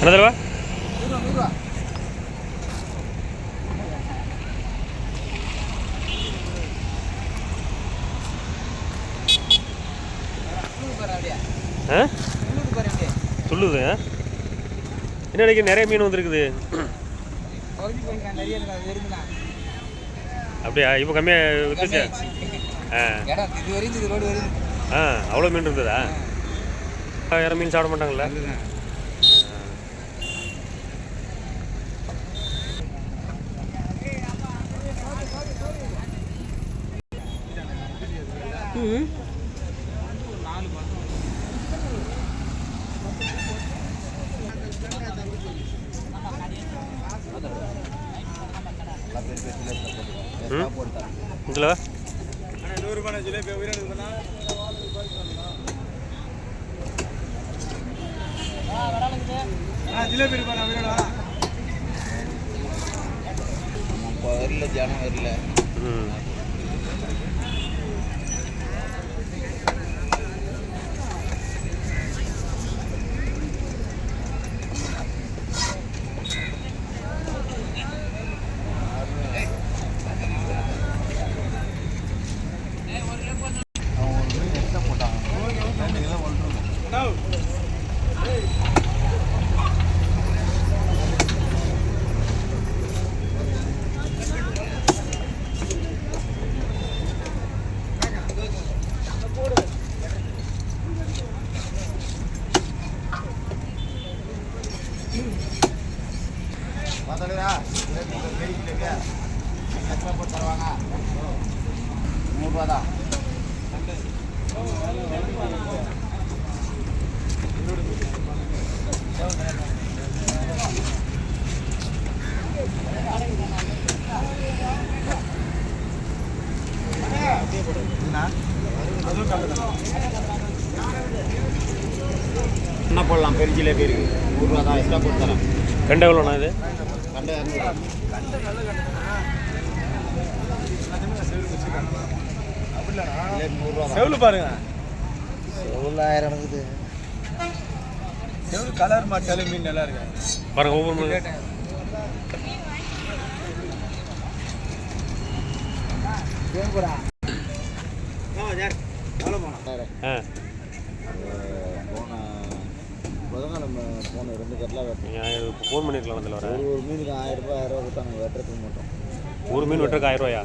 என்ன தருவா ஆ? துள்ளுது ஆ? என்ன இன்னைக்கு நிறைய மீன் வந்துருக்குது? அப்படியா? இப்போ கம்மியாக விட்டுச்சா ஆ. ஆ அவ்வளோ மீன் இருந்ததா? யாரும் மீன் சாப்பிட மாட்டாங்களா? இதில் வரல ஜனம் வரல நூறுரூவா தான் என்ன? போடலாம்? பெரிய ஜிலேபி இருக்கு நூறுரூவா தான் எக்ஸ்ட்ரா போட்டு தரேன். கெண்டை எவ்வளோண்ணா இது? கண்டு செவ்வளு பாருங்க. எவ்வளோயிரம் இருக்குது செவ்வளு கலர் மாட்டாலே மீன் நல்லா இருக்கு? பாருங்க ஒவ்வொரு மீன். போன புதன்கிழமை போன ரெண்டு கட்டில் வெட்டணும் ஃபோன் பண்ணிருக்கலாம் அதில் வர? ஒரு மீனுக்கு ஆயிரம் ரூபாய் ஆயிரம் ரூபாய் கொடுத்தாங்க வெட்டுறதுக்கு மட்டும். ஒரு மீன் வெட்டுறக்கு ஆயிரம் ரூபாயா?